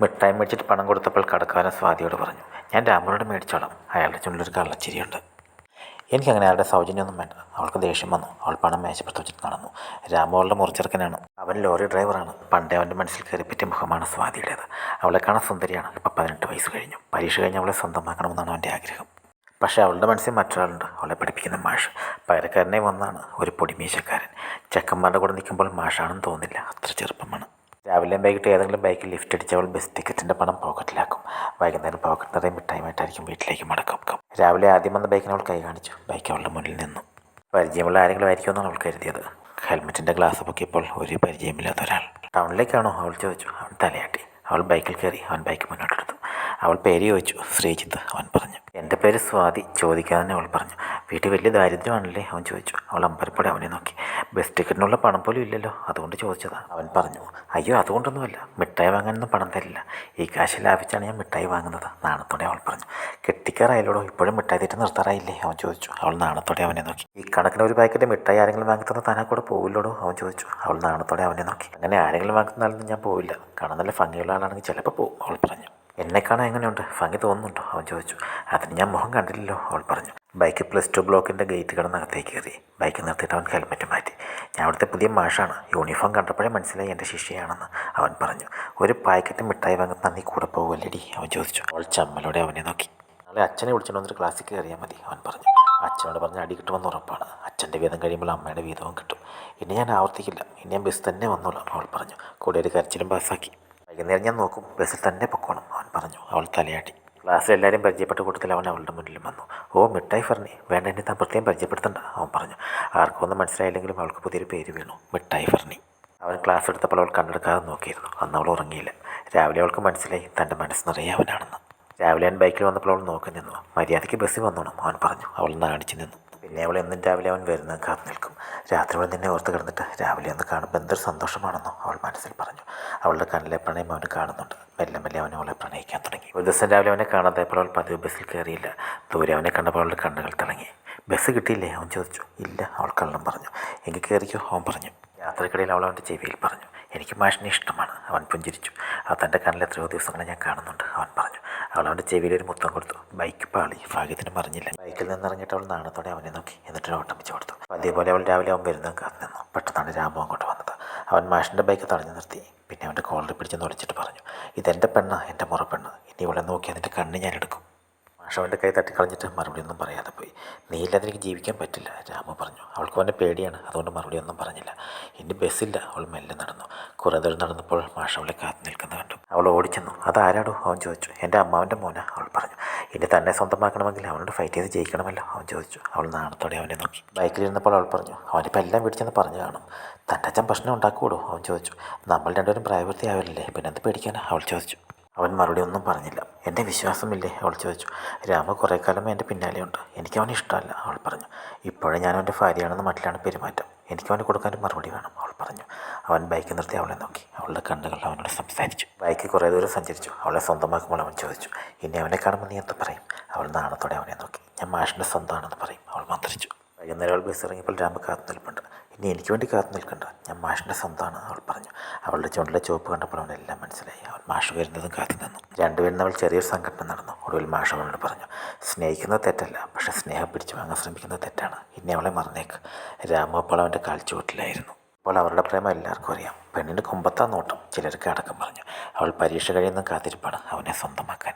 മിഠായി മേടിച്ചിട്ട് പണം കൊടുത്തപ്പോൾ കടക്കാരൻ സ്വാതിയോട് പറഞ്ഞു ഞാൻ രാമനോട് മേടിച്ചോളാം. അയാളുടെ ചുണ്ടിലൊരു കള്ളച്ചിരിയുണ്ട്. എനിക്കങ്ങനെ ആരുടെ സൗജന്യമൊന്നും വേണ്ട. അവൾക്ക് ദേഷ്യം വന്നു. അവൾ പണം മേശപ്പുറത്ത് വെച്ചിട്ട് നടന്നു. രാമു അവളുടെ മുറിച്ചെറുക്കനാണ്. അവൻ ലോറി ഡ്രൈവറാണ്. പണ്ടേ അവന്റെ മനസ്സിൽ കയറിപ്പറ്റിയ മുഖമാണ് സ്വാതിയുടേത്. അവളെ കാണാൻ സുന്ദരിയാണ്. ഇപ്പം പതിനെട്ട് വയസ്സ് കഴിഞ്ഞു. പരീക്ഷ കഴിഞ്ഞ് അവളെ സ്വന്തമാക്കണമെന്നാണ് അവന്റെ ആഗ്രഹം. പക്ഷേ അവളുടെ മനസ്സിൽ മറ്റൊരാളുണ്ട്. അവളെ പഠിപ്പിക്കുന്ന മാഷ്. പകരക്കാരനെ വന്നാണ്. ഒരു പൊടിമീശക്കാരൻ. ചെക്കന്മാരുടെ കൂടെ നിൽക്കുമ്പോൾ മാഷാണെന്ന് തോന്നില്ല. അത്ര ചെറുപ്പമാണ്. രാവിലെ വൈകിട്ട് ഏതെങ്കിലും ബൈക്കിൽ ലിഫ്റ്റ് അടിച്ച് അവൾ ബസ് ടിക്കറ്റിന്റെ പണം പോക്കറ്റിലാക്കും വൈകുന്നേരം പോക്കറ്റ് നിറയെ മിഠായിമായിട്ടായിരിക്കും വീട്ടിലേക്ക് മടക്കം. രാവിലെ ആദ്യം വന്ന ബൈക്കിന് അവൾ കൈ കാണിച്ചു. ബൈക്ക് അവളുടെ മുന്നിൽ നിന്നു. പരിചയമുള്ള ആരെങ്കിലും ആയിരിക്കുമെന്നാണ് അവൾ കരുതിയത്. ഹെൽമെറ്റിന്റെ ഗ്ലാസ് പൊക്കിയപ്പോൾ ഒരു പരിചയമില്ലാത്ത ഒരാൾ. ടൗണിലേക്കാണോ അവൾ ചോദിച്ചു. അവൻ തലയാട്ടി. അവൾ ബൈക്കിൽ കയറി. അവൻ ബൈക്ക് മുന്നോട്ടെടുത്തു അവൾ പേര് ചോദിച്ചു. ശ്രീജിത്ത് അവൻ പറഞ്ഞു. എന്റെ പേര് സ്വാതി ചോദിക്കാതെ തന്നെ അവൾ പറഞ്ഞു. വീട്ടിൽ വലിയ ദാരിദ്ര്യമാണല്ലേ? അവൻ ചോദിച്ചു. അവൾ അമ്പരപ്പടി അവനെ നോക്കി. ബസ് ടിക്കറ്റിനുള്ള പണം പോലും ഇല്ലല്ലോ അതുകൊണ്ട് ചോദിച്ചതാണ് അവൻ പറഞ്ഞു. അയ്യോ അതുകൊണ്ടൊന്നുമല്ല. മിഠായി വാങ്ങാനൊന്നും പണം തരില്ല. ഈ കാശ് ലാഭിച്ചാണ് ഞാൻ മിഠായി വാങ്ങുന്നത് നാണത്തോടെ അവൾ പറഞ്ഞു. കെട്ടിക്കാറായല്ലോടോ ഇപ്പോഴും മിഠായി തീറ്റ നിർത്താറായില്ലേ? അവൻ ചോദിച്ചു. അവൾ നാണത്തോടെ അവനെ നോക്കി. ഈ കണക്കിന് ഒരു പാക്കറ്റ് മിഠായി ആരെങ്കിലും വാങ്ങി തന്നെ താനാ കൂടെ പോകില്ലോടോ അവൻ ചോദിച്ചു. അവൾ നാണത്തോടെ അവനെ നോക്കി. അങ്ങനെ ആരെങ്കിലും വാങ്ങി തന്നാലൊന്നും ഞാൻ പോവില്ല. കാണാൻ നല്ല ഭംഗിയുള്ള ആളാണെങ്കിൽ ചിലപ്പോൾ പോകും അവൾ പറഞ്ഞു. എന്നെ കാണാൻ എങ്ങനെയുണ്ട്? ഭംഗി തോന്നുന്നുണ്ടോ? അവൻ ചോദിച്ചു. അതിന് ഞാൻ മുഖം കണ്ടില്ലല്ലോ അവൾ പറഞ്ഞു. ബൈക്ക് പ്ലസ് ടു ബ്ലോക്കിന്റെ ഗേറ്റ് കിടന്നകത്തേക്ക് കയറി. ബൈക്ക് നിർത്തിയിട്ട് അവൻ ഹെൽമെറ്റ് മാറ്റി. ഞാൻ അവിടുത്തെ പുതിയ മാഷാണ്. യൂണിഫോം കണ്ടപ്പോഴേ മനസ്സിലായി എന്റെ ശിഷ്യയാണെന്ന് അവൻ പറഞ്ഞു. ഒരു പാക്കറ്റ് മിഠായി വാങ്ങുന്ന നീ കൂടെ പോകുമല്ലേടി അവൻ ചോദിച്ചു. അവൾ ചമ്മലോടെ അവനെ നോക്കി. നാളെ അച്ഛനെ വിളിച്ചോണ്ട് വന്നിട്ട് ക്ലാസ്സിൽ കയറിയാൽ മതി അവൻ പറഞ്ഞു. അച്ഛനോട് പറഞ്ഞ് അടി കിട്ടുമെന്ന് ഉറപ്പാണ്. അച്ഛന്റെ വീതം കഴിയുമ്പോൾ അമ്മയുടെ വീതവും കിട്ടും. ഇനി ഞാൻ ആവർത്തിക്കില്ല. ഇനി ഞാൻ ബസ് തന്നെ വന്നോളാം അവൾ പറഞ്ഞു. കൂടെ ഒരു കരച്ചിലും പാസ്സാക്കി വൈകുന്നേരം ഞാൻ നോക്കും. ബസ്സിൽ തന്നെ പൊക്കോണം. പറഞ്ഞു. അവൾ തലയാട്ടി. ക്ലാസ്സിൽ എല്ലാവരും പരിചയപ്പെട്ട കൂട്ടത്തിൽ അവൻ അവളുടെ മുന്നിൽ വന്നു. ഓ മിഠായി ഫർണി. വേണ്ട എന്നെ താൻ പ്രത്യേകം പരിചയപ്പെടുത്തണ്ട അവൻ പറഞ്ഞു. ആർക്കും ഒന്നും മനസ്സിലായില്ലെങ്കിലും അവൾക്ക് പുതിയൊരു പേര് വീണു. മിഠായി ഫർണി. അവൻ ക്ലാസ് എടുത്തപ്പോൾ അവൾ കണ്ടെടുക്കാതെ നോക്കിയിരുന്നു. അന്ന് അവൾ ഉറങ്ങിയില്ല. രാവിലെ അവൾക്ക് മനസ്സിലായി തന്റെ മനസ്സ് നിറയെ അവനാണെന്ന്. രാവിലെ അവൻ ബൈക്കിൽ വന്നപ്പോൾ അവൾ നോക്കി നിന്നു. മര്യാദയ്ക്ക് ബസ്സിൽ വന്നോണം അവൻ പറഞ്ഞു. അവൾ നാണിച്ചു നിന്നു. പിന്നെ അവൾ എന്നും രാവിലെ അവൻ വരുന്ന കാത്തു നിൽക്കും. രാത്രി അവൾ നിന്നെ ഓർത്ത് കിടന്നിട്ട് രാവിലെ ഒന്ന് കാണുമ്പോൾ എന്തൊരു സന്തോഷമാണെന്നോ അവൾ മനസ്സിൽ പറഞ്ഞു. അവളുടെ കണ്ണിലെ പ്രണയം അവന് കാണുന്നുണ്ട്. മെല്ലെ മെല്ലെ അവൻ അവളെ പ്രണയിക്കാൻ തുടങ്ങി. ഒരു ദിവസം രാവിലെ അവനെ കാണാതായപ്പോൾ അവൾ പതിവ് ബസ്സിൽ കയറിയില്ല. ദൂരെ അവനെ കണ്ടപ്പോൾ അവളുടെ കണ്ണുകൾ തിളങ്ങി. ബസ് കിട്ടിയില്ലേ? അവൻ ചോദിച്ചു. ഇല്ല അവൾ കള്ളം പറഞ്ഞു. എങ്കിൽ കയറിക്കോ അവൻ പറഞ്ഞു. യാത്രക്കിടയിൽ അവൾ അവന്റെ ചെവിയിൽ പറഞ്ഞു. എനിക്ക് മാഷിനെ ഇഷ്ടമാണ് അവൻ പുഞ്ചിരിച്ചു. അത് തന്റെ കണ്ണിൽ എത്രയോ ദിവസങ്ങളെ ഞാൻ കാണുന്നുണ്ട് അവൻ അവൾ ചെവിയിൽ ഒരു മുത്തം കൊടുത്തു. ബൈക്ക് പാളി. ഭാഗ്യത്തിന് പറഞ്ഞില്ല ബൈക്കിൽ നിന്നിറങ്ങിയിട്ട് അവൾ നാണത്തോടെ അവനെ നോക്കി. എന്നിട്ട് ഓട്ടം വെച്ച് കൊടുത്തു. അതേപോലെ അവൾ രാവിലെ അവൻ വരുന്ന കാത്തു നിന്നു. പെട്ടെന്നാണ് രാമു അങ്ങോട്ട് വന്നത്. അവൻ മാഷിന്റെ ബൈക്ക് തടഞ്ഞു നിർത്തി. പിന്നെ അവന്റെ കോളറിൽ പിടിച്ച് നുളിച്ചിട്ട് പറഞ്ഞു. ഇതെന്റെ പെണ്ണ എന്റെ മുറപ്പെണ്ണ്. ഇനി ഇവളെ നോക്കി അതിന്റെ കണ്ണ് ഞാൻ എടുക്കും. മാഷവന്റെ കൈ തട്ടിക്കളഞ്ഞിട്ട് മറുപടി ഒന്നും പറയാതെ പോയി. നീ ഇല്ലാതെ എനിക്ക് ജീവിക്കാൻ പറ്റില്ല രാമു പറഞ്ഞു. അവൾക്ക് അവന്റെ പേടിയാണ് അതുകൊണ്ട് മറുപടി ഒന്നും പറഞ്ഞില്ല. ഇനി ബസ്സില്ല. അവൾ മെല്ലെ നടന്നു. കുറേ ദൂരം നടന്നപ്പോൾ മാഷ അവളെ കാത്തു നിൽക്കുന്ന കണ്ടു. അവൾ ഓടിച്ചെന്നു. അതാരാടോ? അവൻ ചോദിച്ചു. എന്റെ അമ്മാവന്റെ മോന അവൾ പറഞ്ഞു. ഇനി തന്നെ സ്വന്തമാക്കണമെങ്കിൽ അവനോട് ഫൈറ്റ് ചെയ്ത് ജയിക്കണമല്ലോ അവൻ ചോദിച്ചു. അവൾ നാണത്തോടെ അവനെ നോക്കി. ബൈക്കിലിരുന്നപ്പോൾ അവൾ പറഞ്ഞു. അവനിപ്പോൾ എല്ലാം പിടിച്ചെന്ന് പറഞ്ഞു കാണും. തന്റെ അച്ഛൻ പ്രശ്നം ഉണ്ടാക്കൂടോ അവൻ ചോദിച്ചു. നമ്മൾ രണ്ടുപേരും പ്രായപൂർത്തിയാവില്ലേ പിന്നെ എന്ത് പേടിക്കാനോ? അവൾ ചോദിച്ചു. അവൻ മറുപടി ഒന്നും പറഞ്ഞില്ല. എന്റെ വിശ്വാസമില്ലേ? അവൾ ചോദിച്ചു. രാമ കുറേ കാലം എന്റെ പിന്നാലെയുണ്ട്. എനിക്ക് അവനെ ഇഷ്ടമല്ല അവൾ പറഞ്ഞു. ഇപ്പോഴേ ഞാൻ അവന്റെ ഭാര്യയാണെന്ന് മട്ടിലാണ് പെരുമാറ്റം. എനിക്ക് കൊടുക്കാൻ ഒരു മറുപടി വേണം അവൾ പറഞ്ഞു. അവൻ ബൈക്ക് നിർത്തി അവളെ നോക്കി. അവളുടെ കണ്ണുകൾ അവനോട് സംസാരിച്ചു. ബൈക്ക് കുറേ ദൂരം സഞ്ചരിച്ചു. അവളെ സ്വന്തമാക്കുമ്പോൾ അവൻ ചോദിച്ചു. ഇനി അവനെ കാണുമ്പോൾ നീ എന്ത് പറയും? അവൾ നാണത്തോടെ അവനെ നോക്കി. ഞാൻ മാഷിന്റെ സ്വന്തമാണെന്ന് പറയും അവൾ മന്ത്രിച്ചു. വൈകുന്നേരം അവൾ ബസ് ഇറങ്ങിയപ്പോൾ രാമ കാത്തു നിൽപ്പുണ്ട്. ഇനി എനിക്ക് വേണ്ടി കാത്തു നിൽക്കണ്ട. ഞാൻ മാഷിന്റെ സ്വന്തമാണ് അവൾ പറഞ്ഞു. അവളുടെ ചുണ്ടിലെ ചുവപ്പ് കണ്ടപ്പോൾ അവനെല്ലാം മനസ്സിലായി. അവൻ മാഷ് വരുന്നതും കാത്തു നിന്നു. രണ്ടുപേരും അവൾ ചെറിയൊരു സംഘടന നടന്നു. ഒടുവിൽ മാഷ് അവളോട് പറഞ്ഞു സ്നേഹിക്കുന്നത് തെറ്റല്ല പക്ഷെ സ്നേഹം പിടിച്ചു വാങ്ങാൻ ശ്രമിക്കുന്നത് തെറ്റാണ്. ഇനി അവളെ മറന്നേക്ക്. രാമു അപ്പോൾ അവന്റെ കാൽച്ചുവട്ടിലായിരുന്നു അപ്പോൾ അവരുടെ പ്രേമം എല്ലാവർക്കും അറിയാം. പെണ്ണിന്റെ കുമ്പത്താ നോട്ടം. ചിലർക്ക് അടക്കം പറഞ്ഞു അവൾ പരീക്ഷ കഴിയുന്ന കാത്തിരിപ്പാണ്. അവനെ സ്വന്തമാക്കാൻ.